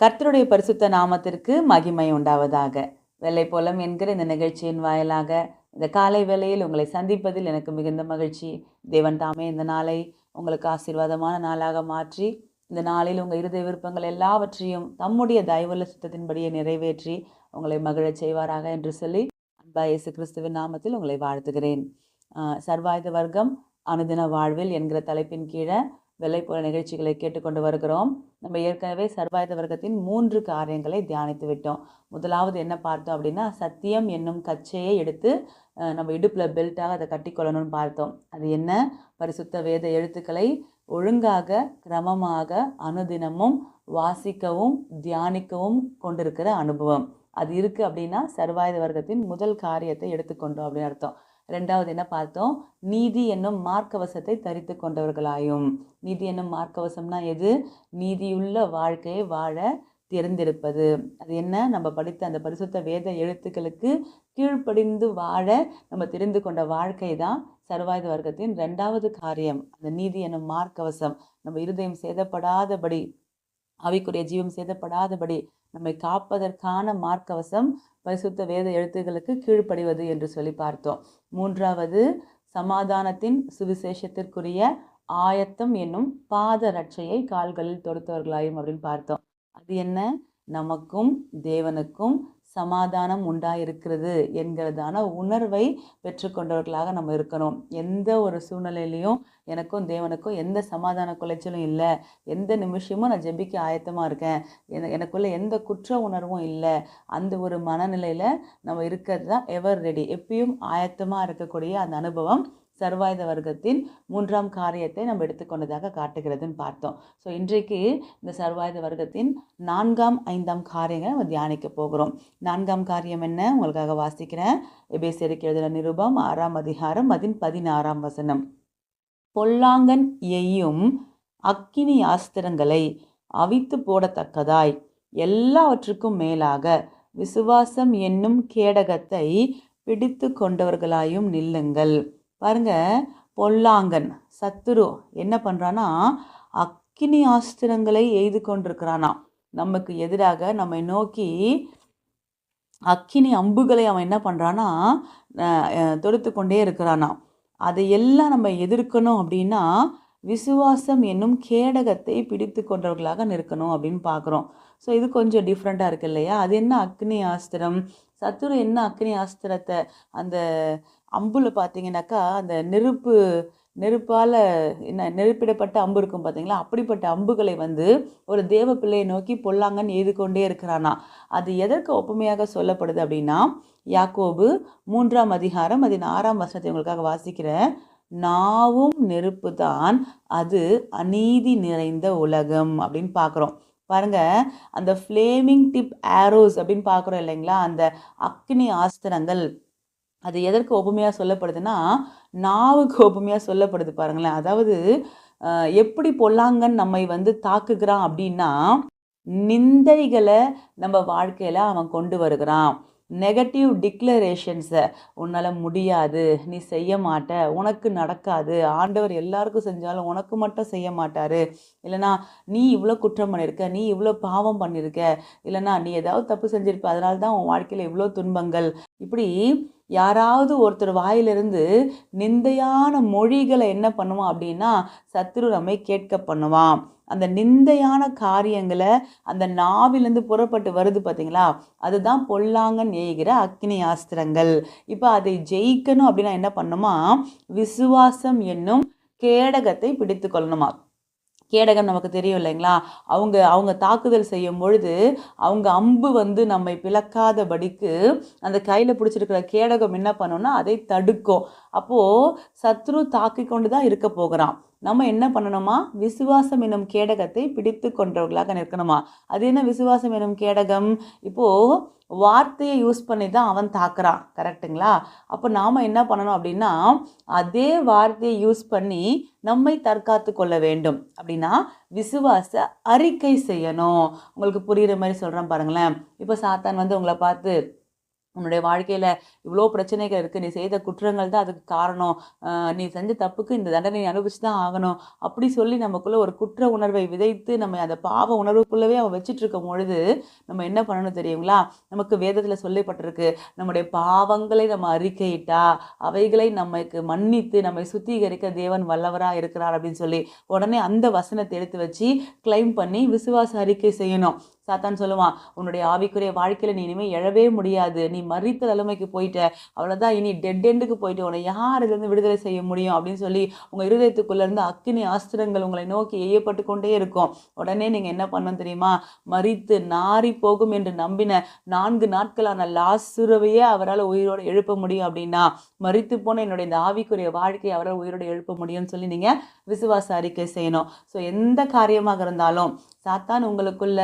கர்த்தருடைய பரிசுத்த நாமத்திற்கு மகிமை உண்டாவதாக. வெள்ளை போலம் என்கிற இந்த நிகழ்ச்சியின் வாயிலாக இந்த காலை வேளையில் உங்களை சந்திப்பதில் எனக்கு மிகுந்த மகிழ்ச்சி. தேவன் தாமே இந்த நாளை உங்களுக்கு ஆசீர்வாதமான நாளாக மாற்றி இந்த நாளில் உங்கள் இருதய விருப்பங்கள் எல்லாவற்றையும் தம்முடைய தயவுள்ள சித்தத்தின்படியே நிறைவேற்றி உங்களை மகிழச் செய்வாராக என்று சொல்லி அன்பா இயேசு கிறிஸ்துவின் நாமத்தில் உங்களை வாழ்த்துகிறேன். சர்வாயுத வர்க்கம் அனுதின வாழ்வில் என்கிற தலைப்பின் கீழே வெள்ளை போல நிகழ்ச்சிகளை கேட்டுக்கொண்டு வருகிறோம். நம்ம ஏற்கனவே சர்வாயுத வர்க்கத்தின் மூன்று காரியங்களை தியானித்து விட்டோம். முதலாவது என்ன பார்த்தோம் அப்படின்னா சத்தியம் என்னும் கச்சையை எடுத்து நம்ம இடுப்பில் பெல்ட்டாக அதை கட்டிக்கொள்ளணும்னு பார்த்தோம். அது என்ன? பரிசுத்த வேத எழுத்துக்களை ஒழுங்காக கிரமமாக அனுதினமும் வாசிக்கவும் தியானிக்கவும் கொண்டிருக்கிற அனுபவம். அது இருக்குது அப்படின்னா சர்வாயுத வர்க்கத்தின் முதல் காரியத்தை எடுத்துக்கொண்டோம் அப்படின்னு அர்த்தம். ரெண்டாவது என்ன பார்த்தோம்? நீதி என்னும் மார்க்கவசத்தை தரித்து கொண்டவர்களாயும். நீதி என்னும் மார்க்கவசம்னா எது? நீதியுள்ள வாழ்க்கையை வாழ திறந்திருப்பது அது என்ன? நம்ம படித்த அந்த பரிசுத்த வேத எழுத்துக்களுக்கு கீழ்ப்படிந்து வாழ நம்ம தெரிந்து கொண்ட வாழ்க்கை தான் சர்வாயுத வர்க்கத்தின் ரெண்டாவது காரியம். அந்த நீதி என்னும் மார்க்கவசம். நம்ம இருதயம் சேதப்படாதபடி அவைக்குரிய ஜீவம் சேதப்படாதபடி நம்மை காப்பதற்கான மார்க்கவசம் பரிசுத்த வேத எழுத்துக்களுக்கு கீழ்ப்படிவது என்று சொல்லி பார்த்தோம். மூன்றாவது சமாதானத்தின் சுவிசேஷத்திற்குரிய ஆயத்தம் என்னும் பாத ரட்சையை கால்களில் தொடுத்தவர்களாயும் அப்படின்னு பார்த்தோம். அது என்ன? நமக்கும் தேவனுக்கும் சமாதானம் உண்டாயிருக்கிறது என்கிறதான உணர்வை பெற்றுக்கொண்டவர்களாக நம்ம இருக்கணும். எந்த ஒரு சூழ்நிலையிலையும் எனக்கும் தேவனுக்கும் எந்த சமாதான குலைச்சலும் இல்லை. எந்த நிமிஷமும் நான் ஜெபிக்க ஆயத்தமாக இருக்கேன். என எனக்குள்ள எந்த குற்ற உணர்வும் இல்லை. அந்த ஒரு மனநிலையில் நம்ம இருக்கிறது தான் எவர் ரெடி எப்பயும் ஆயத்தமாக இருக்கக்கூடிய அந்த அனுபவம் சர்வாயுத வர்க்கத்தின் மூன்றாம் காரியத்தை நம்ம எடுத்துக்கொண்டதாக காட்டுகிறதுன்னு பார்த்தோம். ஸோ இன்றைக்கு இந்த சர்வாயுத வர்க்கத்தின் நான்காம் ஐந்தாம் காரியங்களை நம்ம தியானிக்க போகிறோம். நான்காம் காரியம் என்ன? உங்களுக்காக வாசிக்கிறேன். எபேசியருக்கு எழுதின நிருபம் ஆறாம் அதிகாரம் அதின் பதினாறாம் வசனம். பொல்லாங்கன் எய்யும் அக்கினி ஆஸ்திரங்களை அவித்து போடத்தக்கதாய் எல்லாவற்றுக்கும் மேலாக விசுவாசம் என்னும் கேடகத்தை பிடித்து கொண்டவர்களாயும் நில்லுங்கள். பாருங்க பொல்லாங்கன் சத்துரு என்ன பண்ணுறான்னா அக்கினி ஆஸ்திரங்களை எய்து கொண்டிருக்கிறானா. நமக்கு எதிராக நம்மை நோக்கி அக்கினி அம்புகளை அவன் என்ன பண்ணுறான்னா தொடுத்து கொண்டே இருக்கிறானா. அதை எல்லாம் நம்ம எதிர்க்கணும் அப்படின்னா விசுவாசம் என்னும் கேடகத்தை பிடித்து கொண்டவர்களாக நிற்கணும் அப்படின்னு பார்க்குறோம். ஸோ இது கொஞ்சம் டிஃப்ரெண்ட்டாக இருக்கு இல்லையா? அது என்ன அக்னி ஆஸ்திரம்? சத்துரு என்ன அக்னி ஆஸ்திரத்தை அந்த அம்புல பார்த்தீங்கன்னாக்கா அந்த நெருப்பு நெருப்பால் என்ன நெருப்பிடப்பட்ட அம்பு இருக்கும் பார்த்தீங்களா? அப்படிப்பட்ட அம்புகளை வந்து ஒரு தேவ பிள்ளையை நோக்கி பொல்லாங்கன்னு எய்து கொண்டே இருக்கிறானா. அது எதற்கு ஒப்புமையாக சொல்லப்படுது அப்படின்னா யாக்கோபு மூன்றாம் அதிகாரம் அதன் ஆறாம் வசனத்தை உங்களுக்காக வாசிக்கிறேன் நாவும் நெருப்பு தான் அது அநீதி நிறைந்த உலகம் அப்படின்னு பார்க்குறோம். பாருங்கள் அந்த ஃப்ளேமிங் டிப் ஆரோஸ் அப்படின்னு பார்க்குறோம் இல்லைங்களா? அந்த அக்னி ஆஸ்திரங்கள். அது எதற்கு ஒப்புமையாக சொல்லப்படுதுன்னா நாவுக்கு ஒப்புமையாக சொல்லப்படுது பாருங்களேன். அதாவது எப்படி பொல்லாங்கன்னு நம்மை வந்து தாக்குகிறான் அப்படின்னா நிந்தைகளை நம்ம வாழ்க்கையில் அவன் கொண்டு வருகிறான். நெகட்டிவ் டிக்ளரேஷன்ஸை உன்னால் முடியாது நீ செய்ய மாட்ட உனக்கு நடக்காது ஆண்டவர் எல்லாருக்கும் செஞ்சாலும் உனக்கு மட்டும் செய்ய மாட்டார். இல்லைனா நீ இவ்வளோ குற்றம் பண்ணியிருக்க நீ இவ்வளோ பாவம் பண்ணியிருக்க இல்லைனா நீ ஏதாவது தப்பு செஞ்சிருப்ப அதனால தான் உன் வாழ்க்கையில் இவ்வளோ துன்பங்கள். இப்படி யாராவது ஒருத்தர் வாயிலிருந்து நிந்தையான மொழிகளை என்ன பண்ணுவான் அப்படின்னா சத்துரு நம்மை கேட்க பண்ணுவான். அந்த நிந்தையான காரியங்களை அந்த நாவிலேருந்து புறப்பட்டு வருது பார்த்தீங்களா அதுதான் பொல்லாங்க நெய்கிற அக்னி ஆஸ்திரங்கள் இப்போ அதை ஜெயிக்கணும் அப்படின்னா என்ன பண்ணுமா? விசுவாசம் என்னும் கேடகத்தை பிடித்து கொள்ளணுமா? கேடகம் நமக்கு தெரியும் இல்லைங்களா? அவங்க அவங்க தாக்குதல் செய்யும் பொழுது அவங்க அம்பு வந்து நம்மை பிளக்காதபடிக்கு அந்த கையில் பிடிச்சிருக்கிற கேடகம் என்ன பண்ணோன்னா அதை தடுக்கும். அப்போது சத்ரு தாக்கி கொண்டு தான் இருக்க போகிறான். நம்ம என்ன பண்ணணுமா? விசுவாசம் என்னும் கேடகத்தை பிடித்து கொண்டவர்களாக நிற்கணுமா? அது என்ன விசுவாசம் என்னும் கேடகம்? இப்போது வார்த்தையை யூஸ் பண்ணி தான் அவன் தாக்குறான். கரெக்ட்டுங்களா? அப்போ நாம் என்ன பண்ணணும் அப்படின்னா அதே வார்த்தையை யூஸ் பண்ணி நம்மை தற்காத்து கொள்ள வேண்டும். அப்படின்னா விசுவாச அறிக்கை செய்யணும். உங்களுக்கு புரிகிற மாதிரி சொல்கிறேன் பாருங்களேன். இப்போ சாத்தான் வந்து உங்களை பார்த்து உன்னுடைய வாழ்க்கையில் இவ்வளோ பிரச்சனைகள் இருக்குது நீ செய்த குற்றங்கள் தான் அதுக்கு காரணம். நீ செஞ்ச தப்புக்கு இந்த தண்டனை அனுபவிச்சு தான் ஆகணும். அப்படி சொல்லி நமக்குள்ளே ஒரு குற்ற உணர்வை விதைத்து நம்ம அந்த பாவ உணர்வுக்குள்ளவே அவன் வச்சிட்டு இருக்கும் பொழுது நம்ம என்ன பண்ணணும் தெரியுங்களா? நமக்கு வேதத்தில் சொல்லப்பட்டிருக்கு. நம்முடைய பாவங்களை நம்ம அறிக்கையிட்டா அவைகளை நமக்கு மன்னித்து நம்மை சுத்திகரிக்க தேவன் வல்லவராக இருக்கிறார் அப்படின்னு சொல்லி உடனே அந்த வசனத்தை எடுத்து வச்சு கிளைம் பண்ணி விசுவாச அறிக்கை செய்யணும். சாத்தான் சொல்லுவான் உன்னுடைய ஆவிக்குரிய வாழ்க்கையில் நீ இனிமேல் எழவே முடியாது. நீ மறித்த நிலைமைக்கு போயிட்ட. அவ்வளோதான் இனி டெட் எண்டுக்கு போயிட்டு உன்னை யார் இதுலேருந்து விடுதலை செய்ய முடியும்? அப்படின்னு சொல்லி உங்கள் இருதயத்துக்குள்ளேருந்து அக்கினி ஆஸ்திரங்கள் உங்களை நோக்கி எய்யப்பட்டு கொண்டே இருக்கும். உடனே நீங்கள் என்ன பண்ணணும் தெரியுமா? மறித்து நாரி போகும் என்று நம்பின நான்கு நாட்களான லாசுரவையே அவரால் உயிரோடு எழுப்ப முடியும் அப்படின்னா மறித்து போன என்னுடைய இந்த ஆவிக்குரிய வாழ்க்கையை அவரால் உயிரோடு எழுப்ப முடியும்னு சொல்லி நீங்கள் விசுவாச அறிக்கை செய்யணும். ஸோ எந்த காரியமாக இருந்தாலும் சாத்தான் உங்களுக்குள்ள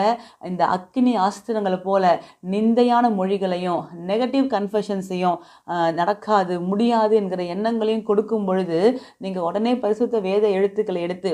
இந்த அக்கினி ஆஸ்திரங்களை போல நிந்தையான மொழிகளையும் நெகட்டிவ் கன்ஃபெஷன்ஸையும் நடக்காது முடியாது என்கிற எண்ணங்களையும் கொடுக்கும் பொழுது நீங்கள் உடனே பரிசுத்த வேத எழுத்துக்களை எடுத்து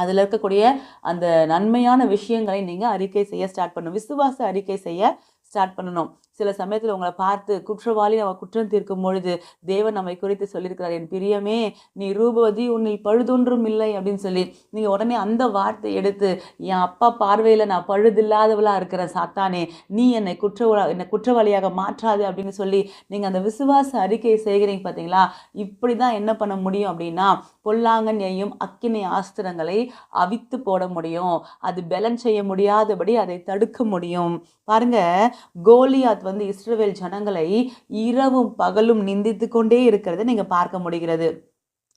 அதில் இருக்கக்கூடிய அந்த நன்மையான விஷயங்களை நீங்கள் அறிக்கை செய்ய ஸ்டார்ட் பண்ணணும். விசுவாச அறிக்கை செய்ய ஸ்டார்ட் பண்ணணும். சில சமயத்தில் உங்களை பார்த்து குற்றவாளி நம்ம குற்றம் தீர்க்கும் பொழுது தேவன் நம்மை குறித்து சொல்லியிருக்கிறார் என் பிரியமே நீ ரூபவதி உன்னில் பழுதொன்றும் இல்லை அப்படின்னு சொல்லி நீங்கள் உடனே அந்த வார்த்தை எடுத்து என் அப்பா பார்வையில் நான் பழுதில்லாதவளாக இருக்கிற சாத்தானே நீ என்னை குற்றவா என்னை குற்றவாளியாக மாற்றாது அப்படின்னு சொல்லி நீங்கள் அந்த விசுவாச அறிக்கையை செய்கிறீங்க பார்த்தீங்களா இப்படி தான் என்ன பண்ண முடியும் அப்படின்னா பொல்லாங்கண்யையும் அக்கினை ஆஸ்திரங்களை அவித்து போட முடியும். அது பெலன் செய்ய முடியாதபடி அதை தடுக்க முடியும். பாருங்க கோலியாத் வந்து இஸ்ரேல் ஜனங்களை இரவும் பகலும் நிந்தித்து கொண்டே இருக்கிறத நீங்க பார்க்க முடிகிறது.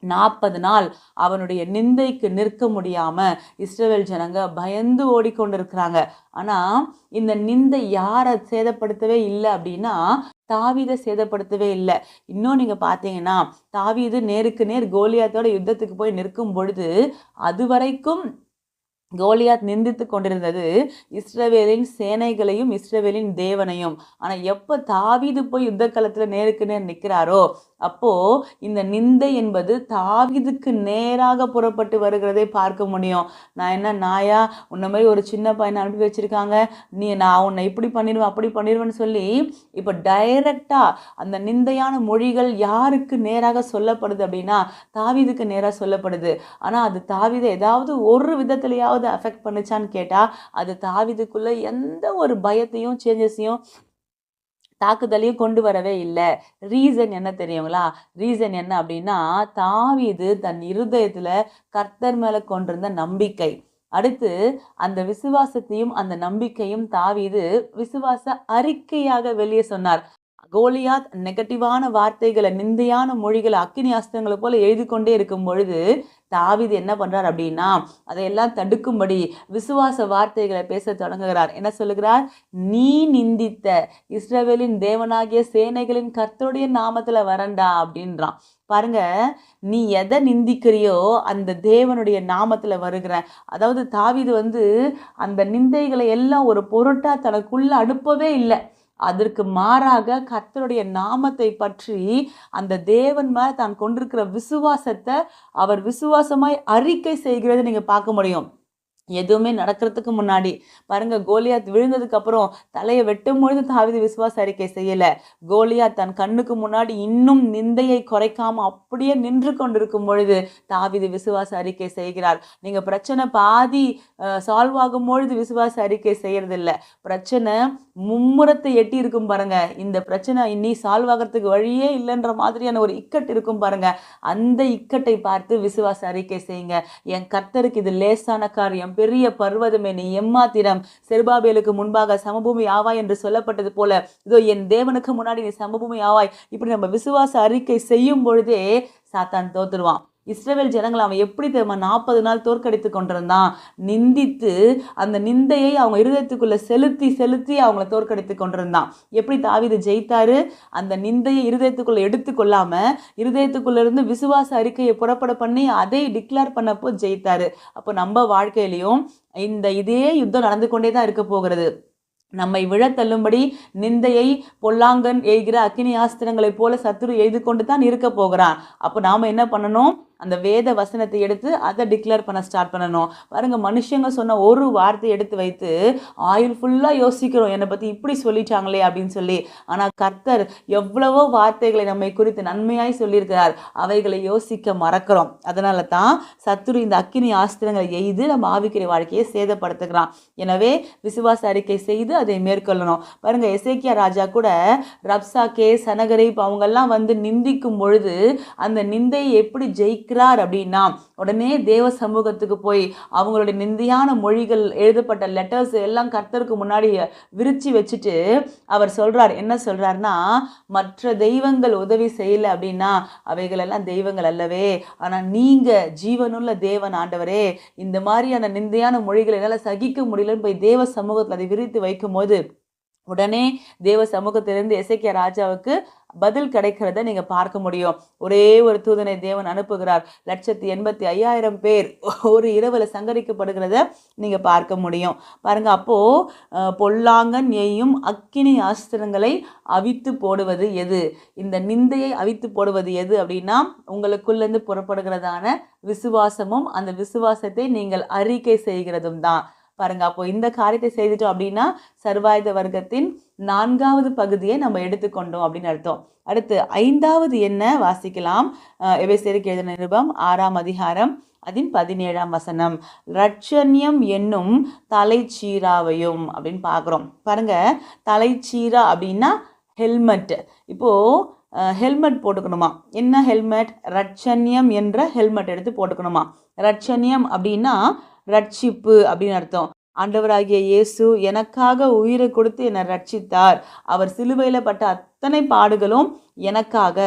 நாற்பது நாள் அவனுடைய நிந்தைக்கு நிற்க முடியாம இஸ்ரேல் ஜனங்க பயந்து ஓடிக்கொண்டிருக்கிறாங்க. ஆனா இந்த நிந்தை யாரை சேதப்படுத்தவே இல்லை அப்படின்னா தாவீதை சேதப்படுத்தவே இல்லை. இன்னும் நீங்க பார்த்தீங்கன்னா தாவீது நேருக்கு நேர் கோலியாத்தோட யுத்தத்துக்கு போய் நிற்கும் பொழுது அது வரைக்கும் கோலியாத் நிந்தித்து கொண்டிருந்தது இஸ்ரவேலின் சேனைகளையும் இஸ்ரவேலின் தேவனையும். ஆனால் எப்போ தாவிது போய் யுத்த களத்தில் நேருக்கு நேர் நிற்கிறாரோ அப்போ இந்த நிந்தை என்பது தாவிதுக்கு நேராக புறப்பட்டு வருகிறதை பார்க்க முடியும். நான் என்ன நாயா உன்ன மாதிரி ஒரு சின்ன பையனை அனுப்பி வச்சிருக்காங்க. நீ நான் உன்னை இப்படி பண்ணிடுவேன் அப்படி பண்ணிடுவேன்னு சொல்லி இப்போ டைரக்டாக அந்த நிந்தையான மொழிகள் யாருக்கு நேராக சொல்லப்படுது அப்படின்னா தாவீதுக்கு நேராக சொல்லப்படுது. ஆனால் அது தாவிதை ஏதாவது ஒரு விதத்துலையாவது அஃபெக்ட் பண்ணுச்சான்னு கேட்டால் அது தாவிதுக்குள்ளே எந்த ஒரு பயத்தையும் சேஞ்சஸையும் தாக்குதலையும் கொண்டு வரவே இல்லை. ரீசன் என்ன தெரியுங்களா? ரீசன் என்ன அப்படின்னா தாவிது தன் இருதயத்தில் கர்த்தர் மேலே கொண்டிருந்த நம்பிக்கை. அடுத்து அந்த விசுவாசத்தையும் அந்த நம்பிக்கையும் தாவிது விசுவாச அறிக்கையாக வெளியே சொன்னார். கோலியாத் நெகட்டிவான வார்த்தைகளை நிந்தையான மொழிகளை அக்கினி அஸ்தங்களை போல எழுதி கொண்டே இருக்கும் பொழுது தாவீது என்ன பண்ணுறார் அப்படின்னா அதையெல்லாம் தடுக்கும்படி விசுவாச வார்த்தைகளை பேச தொடங்குகிறார். என்ன சொல்லுகிறார்? நீ நிந்தித்த இஸ்ரவேலின் தேவனாகிய சேனைகளின் கர்த்தருடைய நாமத்தில் வரண்டா அப்படின்றான். பாருங்க நீ எதை நிந்திக்கிறியோ அந்த தேவனுடைய நாமத்தில் வருகிற அதாவது தாவீது வந்து அந்த நிந்தைகளை எல்லாம் ஒரு பொருட்டாக தனக்குள்ளே அனுப்பவே இல்லை. அதற்கு மாறாக கர்த்தருடைய நாமத்தை பற்றி அந்த தேவன் மேலே தான் கொண்டிருக்கிற விசுவாசத்தை அவர் விசுவாசமாய் அறிக்கை செய்கிறத நீங்கள் பார்க்க முடியும். எதுவுமே நடக்கிறதுக்கு முன்னாடி. பாருங்க கோலியாத் விழுந்ததுக்கு அப்புறம் தலையை வெட்டும் பொழுது தாவீது விசுவாச அறிக்கை செய்யல. கோலியாத் தன் கண்ணுக்கு முன்னாடி இன்னும் நிந்தையை குறைக்காம அப்படியே நின்று கொண்டிருக்கும் பொழுது தாவிது விசுவாச அறிக்கை செய்கிறார். நீங்க பிரச்சனை பாதி சால்வ் ஆகும் பொழுது விசுவாச அறிக்கை செய்யறதில்ல. பிரச்சனை மும்முரத்தை எட்டி இருக்கும் பாருங்க. இந்த பிரச்சனை இன்னி சால்வ் ஆகிறதுக்கு வழியே இல்லைன்ற மாதிரியான ஒரு இக்கட் இருக்கும் பாருங்க. அந்த இக்கட்டை பார்த்து விசுவாச அறிக்கை செய்யுங்க. என் கர்த்தருக்கு இது லேசான காரியம். பெரிய பர்வதமே. நீ எம்மாத்திரம் செருபாபேலுக்கு முன்பாக சமபூமி ஆவாய் என்று சொல்லப்பட்டது போல இதோ என் தேவனுக்கு முன்னாடி நீ சமபூமி ஆவாய். இப்படி நம்ம விசுவாச அறிக்கை செய்யும் பொழுதே சாத்தான் தோத்துருவான். இஸ்ரவேல் ஜனங்களை அவன் எப்படி தெரியுமா நாற்பது நாள் தோற்கடித்து கொண்டிருந்தான். நிந்தித்து அந்த நிந்தையை அவங்க இருதயத்துக்குள்ளே செலுத்தி செலுத்தி அவங்கள தோற்கடித்து கொண்டிருந்தான். எப்படி தாவீது ஜெயித்தாரு? அந்த நிந்தையை இருதயத்துக்குள்ளே எடுத்துக்கொள்ளாமல் இருதயத்துக்குள்ளேருந்து விசுவாச அறிக்கையை புறப்பட பண்ணி அதை டிக்ளேர் பண்ணப்போ ஜெயித்தாரு. அப்போ நம்ம வாழ்க்கையிலையும் இந்த இதே யுத்தம் நடந்து கொண்டே தான் இருக்க போகிறது. நம்மை விழத்தள்ளும்படி நிந்தையை பொல்லாங்கன் எய்கிற அக்கினி ஆஸ்திரங்களைப் போல சத்துரு எய்து கொண்டு தான் இருக்க போகிறான். அப்போ நாம் என்ன பண்ணணும்? அந்த வேத வசனத்தை எடுத்து அதை டிக்ளேர் பண்ண ஸ்டார்ட் பண்ணணும். பாருங்கள் மனுஷங்க சொன்ன ஒரு வார்த்தை எடுத்து வைத்து ஆயுள் ஃபுல்லாக யோசிக்கிறோம். என்னை பற்றி இப்படி சொல்லிட்டாங்களே அப்படின்னு சொல்லி. ஆனால் கர்த்தர் எவ்வளவோ வார்த்தைகளை நம்மை குறித்து நன்மையாய் சொல்லியிருக்கிறார். அவைகளை யோசிக்க மறக்கிறோம். அதனால தான் சத்துரு இந்த அக்கினி ஆஸ்திரங்களை எய்து நம்ம ஆவிக்கிற வாழ்க்கையை சேதப்படுத்துகிறான். எனவே விசுவாச அறிக்கை செய்து அதை மேற்கொள்ளணும். பாருங்க எசேக்கியா ராஜா கூட ரப்சா கே சனகரிப் அவங்கெல்லாம் வந்து நிந்திக்கும் பொழுது அந்த நிந்தையை எப்படி ஜெயிக்க இருக்கிறார் அப்படின்னா உடனே தேவ சமூகத்துக்கு போய் அவங்களுடைய நிந்தையான மொழிகள் எழுதப்பட்ட லெட்டர்ஸ் எல்லாம் கர்த்தருக்கு முன்னாடி விரிச்சு வச்சுட்டு அவர் சொல்கிறார் என்ன சொல்கிறாருன்னா மற்ற தெய்வங்கள் உதவி செய்யல அப்படின்னா அவைகளெல்லாம் தெய்வங்கள் அல்லவே. ஆனால் நீங்கள் ஜீவனுள்ள தேவன் ஆண்டவரே. இந்த மாதிரியான நிந்தையான மொழிகளை என்னால் சகிக்க முடியலன்னு போய் தேவ சமூகத்தில் அதை விரித்து வைக்கும்போது உடனே தேவ சமூகத்திலிருந்து எசைக்கிய ராஜாவுக்கு பதில் கிடைக்கிறத நீங்கள் பார்க்க முடியும். ஒரே ஒரு தூதனை தேவன் அனுப்புகிறார். லட்சத்தி எண்பத்தி ஐயாயிரம் பேர் ஒரு இரவில் சங்கரிக்கப்படுகிறத நீங்கள் பார்க்க முடியும். பாருங்க அப்போ பொல்லாங்கன் எய்யும் அக்கினி ஆஸ்திரங்களை அவித்து போடுவது எது? இந்த நிந்தையை அவித்து போடுவது எது அப்படின்னா உங்களுக்குள்ளேருந்து புறப்படுகிறதான விசுவாசமும் அந்த விசுவாசத்தை நீங்கள் அறிக்கை செய்கிறதும் தான். பாருங்க. அப்போ இந்த காரியத்தை செய்துட்டோம் அப்படின்னா சர்வாயுத வர்க்கத்தின் நான்காவது பகுதியை நம்ம எடுத்துக்கொண்டோம் அப்படின்னு அர்த்தம். அடுத்து ஐந்தாவது என்ன வாசிக்கலாம். அஹ் எழுதின நிருபம் ஆறாம் அதிகாரம் அதின் பதினேழாம் வசனம். ரட்சண்யம் என்னும் தலைச்சீராவையும் அப்படின்னு பார்க்குறோம். பாருங்க. தலைச்சீரா அப்படின்னா ஹெல்மெட். இப்போது ஹெல்மெட் போட்டுக்கணுமா? என்ன ஹெல்மெட்? ரட்சண்யம் என்ற ஹெல்மெட் எடுத்து போட்டுக்கணுமா? ரட்சண்யம் அப்படின்னா ரட்சிப்பு அப்படின்னு அர்த்தம். ஆண்டவராகிய இயேசு எனக்காக உயிரை கொடுத்து என்னை ரட்சித்தார். அவர் சிலுவையில் பட்ட அத்தனை பாடுகளும் எனக்காக.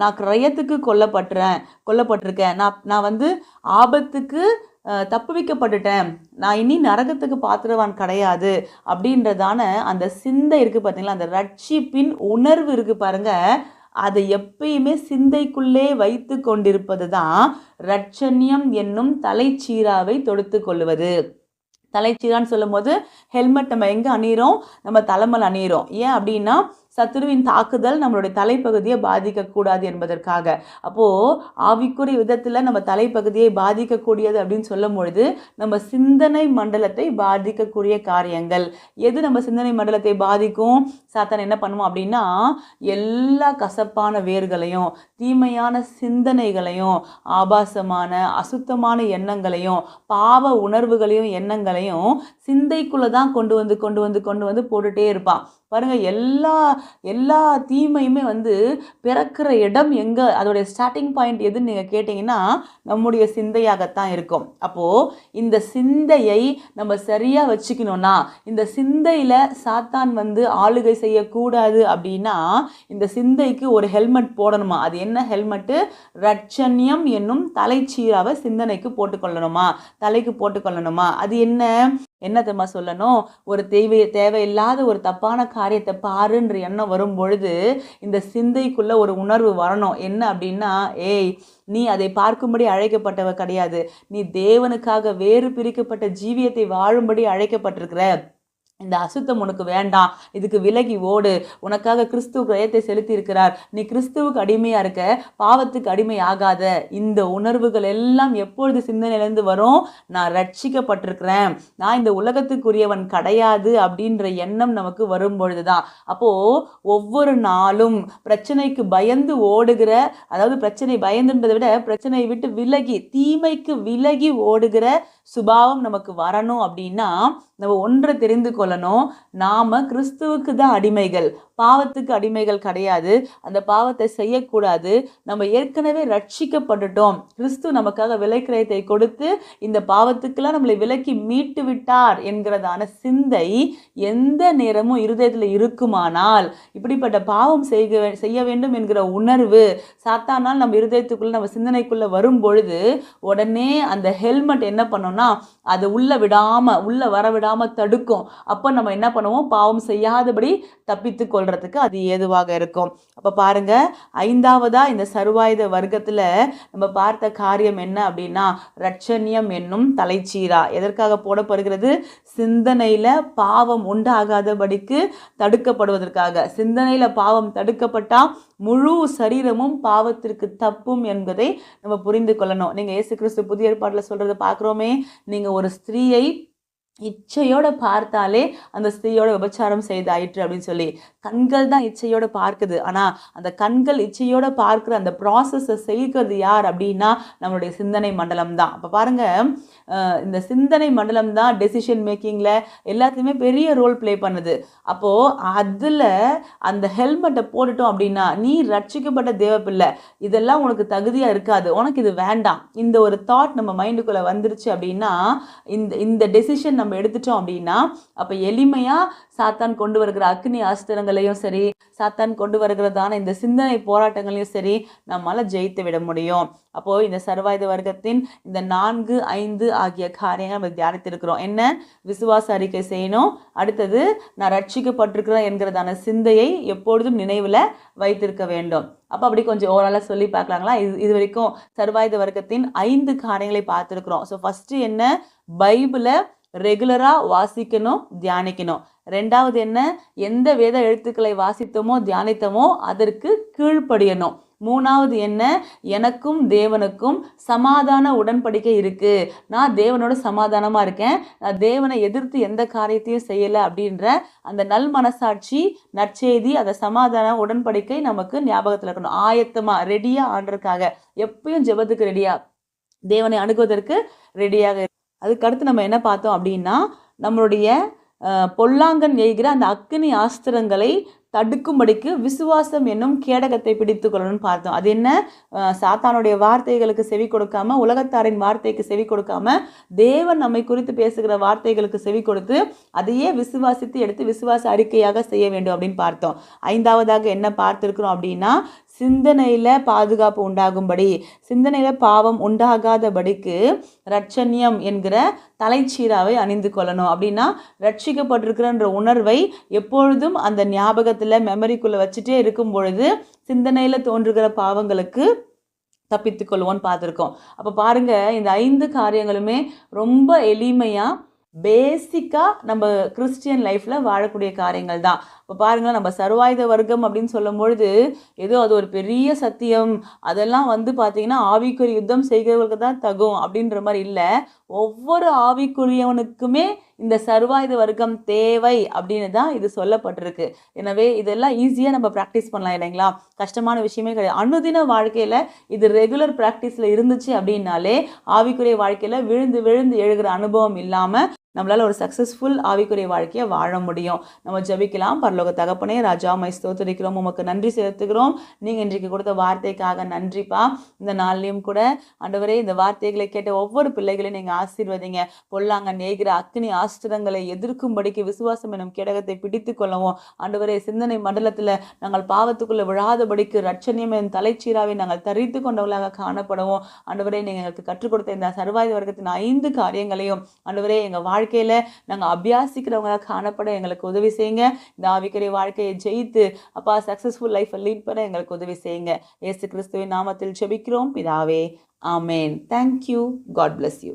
நான் கிரயத்துக்கு கொல்லப்பட்டுறேன் கொல்லப்பட்டிருக்கேன். நான் நான் வந்து ஆபத்துக்கு தப்புவிக்கப்பட்டுட்டேன். நான் இனி நரகத்துக்கு பாத்திரவான் கிடையாது அப்படின்றதான அந்த சிந்தை இருக்குது பார்த்தீங்களா அந்த ரட்சிப்பின் உணர்வு இருக்குது பாருங்கள் அதை எப்பயுமே சிந்தைக்குள்ளே வைத்து கொண்டிருப்பது தான் ரட்சண்யம் என்னும் தலைச்சீராவை தொடுத்து கொள்வது. தலைச்சீரான்னு சொல்லும்போது ஹெல்மெட் நம்ம எங்கே அணிகிறோம் நம்ம தலைமையில் அணிகிறோம் ஏன் அப்படின்னா சத்துருவின் தாக்குதல் நம்மளுடைய தலைப்பகுதியை பாதிக்கக்கூடாது என்பதற்காக. அப்போது ஆவிக்குரிய விதத்தில் நம்ம தலைப்பகுதியை பாதிக்கக்கூடியது அப்படின்னு சொல்லும் பொழுது நம்ம சிந்தனை மண்டலத்தை பாதிக்கக்கூடிய காரியங்கள். எது நம்ம சிந்தனை மண்டலத்தை பாதிக்கும்? சாத்தான் என்ன பண்ணுவோம் அப்படின்னா எல்லா கசப்பான வேர்களையும் தீமையான சிந்தனைகளையும் ஆபாசமான அசுத்தமான எண்ணங்களையும் பாவ உணர்வுகளையும் எண்ணங்களையும் சிந்தைக்குள்ளே தான் கொண்டு வந்து கொண்டு வந்து கொண்டு வந்து போட்டுட்டே இருப்பான். பாருங்கள் எல்லா எல்லா தீமையுமே வந்து பிறக்கிற இடம் எங்கே அதோடைய ஸ்டார்டிங் பாயிண்ட் எதுன்னு நீங்கள் கேட்டிங்கன்னா நம்முடைய சிந்தையாகத்தான் இருக்கும். அப்போது இந்த சிந்தையை நம்ம சரியாக வச்சுக்கணும்னா இந்த சிந்தையில் சாத்தான் வந்து ஆளுகை செய்யக்கூடாது அப்படின்னா இந்த சிந்தைக்கு ஒரு ஹெல்மெட் போடணுமா? அது என்ன ஹெல்மெட்டு ரட்சண்யம் என்னும் தலைச்சீராவை சிந்தனைக்கு போட்டுக்கொள்ளணுமா? தலைக்கு போட்டுக்கொள்ளணுமா? அது என்ன? என்ன தெரியுமா சொல்லணும்? ஒரு தேவை தேவையில்லாத ஒரு தப்பான காரியத்தை பாருன்ற எண்ணம் வரும் பொழுது இந்த சிந்தைக்குள்ள ஒரு உணர்வு வரணும். என்ன அப்படின்னா ஏய் நீ அதை பார்க்கும்படி அழைக்கப்பட்டவ கிடையாது. நீ தேவனுக்காக வேறு பிரிக்கப்பட்ட ஜீவியத்தை வாழும்படி அழைக்கப்பட்டிருக்கிற. இந்த அசுத்தம் உனக்கு வேண்டாம். இதுக்கு விலகி ஓடு. உனக்காக கிறிஸ்துவ கிரயத்தை செலுத்தி இருக்கிறார் நீ கிறிஸ்துவுக்கு அடிமையாக இருக்க. பாவத்துக்கு அடிமை ஆகாத இந்த உணர்வுகள் எல்லாம் எப்பொழுது சிந்தனையிலேருந்து வரும்? நான் ரட்சிக்கப்பட்டிருக்கிறேன். நான் இந்த உலகத்துக்குரியவன் கிடையாது அப்படின்ற எண்ணம் நமக்கு வரும் பொழுதுதான் அப்போது ஒவ்வொரு நாளும் பிரச்சனைக்கு பயந்து ஓடுகிற அதாவது பிரச்சனை பயந்துன்றதை விட பிரச்சனையை விட்டு விலகி தீமைக்கு விலகி ஓடுகிற சுபாவம் நமக்கு வரணும் அப்படின்னா நம்ம ஒன்றை தெரிந்து கொள்ளணும். நாம கிறிஸ்துவுக்கு தான் அடிமைகள். பாவத்துக்கு அடிமைகள் கிடையாது. அந்த பாவத்தை செய்யக்கூடாது. நம்ம ஏற்கனவே ரட்சிக்கப்பட்டுட்டோம். கிறிஸ்து நமக்காக விலைக்கிரயத்தை கொடுத்து இந்த பாவத்துக்கெல்லாம் நம்மளை விலக்கி மீட்டு விட்டார் என்கிறதான சிந்தை எந்த நேரமும் இருதயத்தில் இருக்குமானால் இப்படிப்பட்ட பாவம் செய்க வே- செய்ய வேண்டும் என்கிற உணர்வு சாத்தானால் நம்ம இருதயத்துக்குள்ள நம்ம சிந்தனைக்குள்ளே வரும் பொழுது உடனே அந்த ஹெல்மெட் என்ன பண்ணோம்னா அதை உள்ள விடாமல் உள்ள வர விடாமல் தடுக்கும். அப்போ நம்ம என்ன பண்ணுவோம்? பாவம் செய்யாதபடி தப்பித்து கொள்றதுக்கு அது ஏதுவாக இருக்கும். அப்போ பாருங்க ஐந்தாவதா இந்த சருவாயுத வர்க்கத்தில் நம்ம பார்த்த காரியம் என்ன அப்படின்னா ரட்சணியம் என்னும் தலைச்சீரா. எதற்காக போடப்படுகிறது? சிந்தனையில் பாவம் உண்டாகாதபடிக்கு தடுக்கப்படுவதற்காக. சிந்தனையில் பாவம் தடுக்கப்பட்டால் முழு சரீரமும் பாவத்திற்கு தப்பும் என்பதை நம்ம புரிந்து கொள்ளணும். நீங்கள் இயேசு கிறிஸ்து புதிய ஏற்பாட்டில் சொல்கிறத பார்க்குறோமே நீங்கள் ஒரு ஸ்திரீயை இச்சையோட பார்த்தாலே அந்த ஸ்திரீயோட விபச்சாரம் செய்தாயிற்று அப்படின்னு சொல்லி கண்கள் தான் இச்சையோட பார்க்குது. ஆனால் அந்த கண்கள் இச்சையோட பார்க்குற அந்த ப்ராசஸை செய்கிறது யார் அப்படின்னா நம்மளுடைய சிந்தனை மண்டலம் தான். அப்போ பாருங்க இந்த சிந்தனை மண்டலம் தான் டெசிஷன் மேக்கிங்கில் எல்லாத்தையுமே பெரிய ரோல் ப்ளே பண்ணுது. அப்போது அதில் அந்த ஹெல்மெட்டை போட்டுட்டோம் அப்படின்னா நீ ரட்சிக்கப்பட்ட தேவப்பிள்ளை இதெல்லாம் உனக்கு தகுதியாக இருக்காது. உனக்கு இது வேண்டாம். இந்த ஒரு தாட் நம்ம மைண்டுக்குள்ளே வந்துருச்சு அப்படின்னா இந்த இந்த டெசிஷன் நம்ம எடுத்துட்டோம் அப்படின்னா அப்போ எளிமையாக சாத்தான் கொண்டு வருகிற அக்னி அஸ்திரங்களையும் சரி சாத்தான் கொண்டு வருகிறதான இந்த சிந்தனை போராட்டங்களையும் சரி நம்மளால் ஜெயித்து விட முடியும். அப்போது இந்த சர்வாயுத வர்க்கத்தின் இந்த நான்கு ஐந்து ஆகிய காரியங்கள் நம்ம தியானித்திருக்கிறோம் என்ன? விசுவாச அறிக்கை செய்யணும். அடுத்தது நான் ரட்சிக்கப்பட்டிருக்கிறேன் என்கிறதான சிந்தையை எப்பொழுதும் நினைவில் வைத்திருக்க வேண்டும். அப்போ அப்படி கொஞ்சம் ஓவராலாக சொல்லி பார்க்கலாங்களா? இது இது வரைக்கும் சர்வாயுத வர்க்கத்தின் ஐந்து காரியங்களை பார்த்துருக்குறோம். ஸோ ஃபஸ்ட்டு என்ன? பைபிளை ரெகுலராக வாசிக்கணும் தியானிக்கணும். ரெண்டாவது என்ன? எந்த வேத எழுத்துக்களை வாசித்தோமோ தியானித்தோமோ அதற்கு கீழ்ப்படியணும். மூணாவது என்ன? எனக்கும் தேவனுக்கும் சமாதான உடன்படிக்கை இருக்குது நான் தேவனோட சமாதானமாக இருக்கேன். நான் தேவனை எதிர்த்து எந்த காரியத்தையும் செய்யலை அப்படின்ற அந்த நல் மனசாட்சி நற்செய்தி அந்த சமாதான உடன்படிக்கை நமக்கு ஞாபகத்தில் இருக்கணும். ஆயத்தமாக ரெடியாக ஆண்டிருக்காக எப்பயும் ஜெபத்துக்கு ரெடியாக தேவனை அணுகுவதற்கு ரெடியாக அதுக்கடுத்து நம்ம என்ன பார்த்தோம் அப்படின்னா நம்மளுடைய பொல்லாங்கன் எய்கிற அந்த அக்கினி ஆஸ்திரங்களை தடுக்கும்படிக்கு விசுவாசம் என்னும் கேடகத்தை பிடித்து கொள்ளணும்னு பார்த்தோம். அது என்ன? சாத்தானுடைய வார்த்தைகளுக்கு செவி கொடுக்காம உலகத்தாரின் வார்த்தைக்கு செவி கொடுக்காம தேவன் நம்மை குறித்து பேசுகிற வார்த்தைகளுக்கு செவி கொடுத்து அதையே விசுவாசித்து எடுத்து விசுவாச அறிக்கையாக செய்ய வேண்டும் அப்படின்னு பார்த்தோம். ஐந்தாவதாக என்ன பார்த்துருக்குறோம் அப்படின்னா சிந்தனையில் பாதுகாப்பு உண்டாகும்படி சிந்தனையில் பாவம் உண்டாகாதபடிக்கு ரட்சண்யம் என்கிற தலைச்சீராவை அணிந்து கொள்ளணும். அப்படின்னா ரட்சிக்கப்பட்டிருக்கிறன்ற உணர்வை எப்பொழுதும் அந்த ஞாபகத்தில் மெமரிக்குள்ளே வச்சுட்டே இருக்கும் பொழுது சிந்தனையில் தோன்றுகிற பாவங்களுக்கு தப்பித்து கொள்வோன்னு பார்த்துருக்கோம். அப்போ பாருங்கள் இந்த ஐந்து காரியங்களுமே ரொம்ப எளிமையாக பேசிக்காக நம்ம கிறிஸ்டியன் லைஃப்பில் வாழக்கூடிய காரியங்கள் தான். இப்போ பாருங்களேன் நம்ம சர்வாயுத வர்க்கம் அப்படின்னு சொல்லும் பொழுது ஏதோ அது ஒரு பெரிய சத்தியம். அதெல்லாம் வந்து பார்த்தீங்கன்னா ஆவிக்குரிய யுத்தம் செய்கிறவர்களுக்கு தான் தகும் அப்படின்ற மாதிரி இல்லை. ஒவ்வொரு ஆவிக்குரியவனுக்குமே இந்த சர்வாயுத வர்க்கம் தேவை அப்படின்னு தான் இது சொல்லப்பட்டிருக்கு. எனவே இதெல்லாம் ஈஸியாக நம்ம ப்ராக்டிஸ் பண்ணலாம் இல்லைங்களா? கஷ்டமான விஷயமே கிடையாது. அனுதின வாழ்க்கையில் இது ரெகுலர் ப்ராக்டிஸில் இருந்துச்சு அப்படின்னாலே ஆவிக்குரிய வாழ்க்கையில் விழுந்து விழுந்து எழுகிற அனுபவம் இல்லாமல் நம்மளால் ஒரு சக்ஸஸ்ஃபுல் ஆவிக்குரிய வாழ்க்கையை வாழ முடியும். நம்ம ஜெபிக்கலாம். பரலோக தகப்பனே ராஜா மை ஸ்தோத்தரிக்கிறோம். உமக்கு நன்றி செலுத்துகிறோம். நீங்கள் இன்றைக்கு கொடுத்த வார்த்தைக்காக நன்றிப்பா. இந்த நாள்லையும் கூட ஆண்டவரே இந்த வார்த்தைகளை கேட்ட ஒவ்வொரு பிள்ளைகளையும் நீங்கள் ஆசீர்வதிங்க. பொல்லாங்க நேகிற அக்னி ஆஸ்திரங்களை எதிர்க்கும்படிக்கு விசுவாசம் எனும் கேடகத்தை பிடித்து கொள்ளவும். ஆண்டவரே சிந்தனை மண்டலத்தில் நாங்கள் பாவத்துக்குள்ளே விழாதபடிக்கு ரட்சணியம் என் தலைச்சீராவை நாங்கள் தரித்து கொண்டவர்களாக காணப்படவும். ஆண்டவரே நீங்கள் எங்களுக்கு கற்றுக் கொடுத்த இந்த சர்வாயுத வர்க்கத்தின் ஐந்து காரியங்களையும் ஆண்டவரே எங்கள் வாழ்க்கையில் நாங்கள் அபியாசிக்கிறவங்களாக காணப்பட எங்களுக்கு உதவி செய்யுங்க. இந்த ஆவிக்குரிய வாழ்க்கையை ஜெயித்து அப்பா சக்ஸஸ்ஃபுல் லைஃப்பை லீட் பண்ண எங்களுக்கு உதவி செய்யுங்க. ஏசு கிறிஸ்துவின் நாமத்தில் ஜெபிக்கிறோம். பிதாவே ஆமேன். Thank you God bless you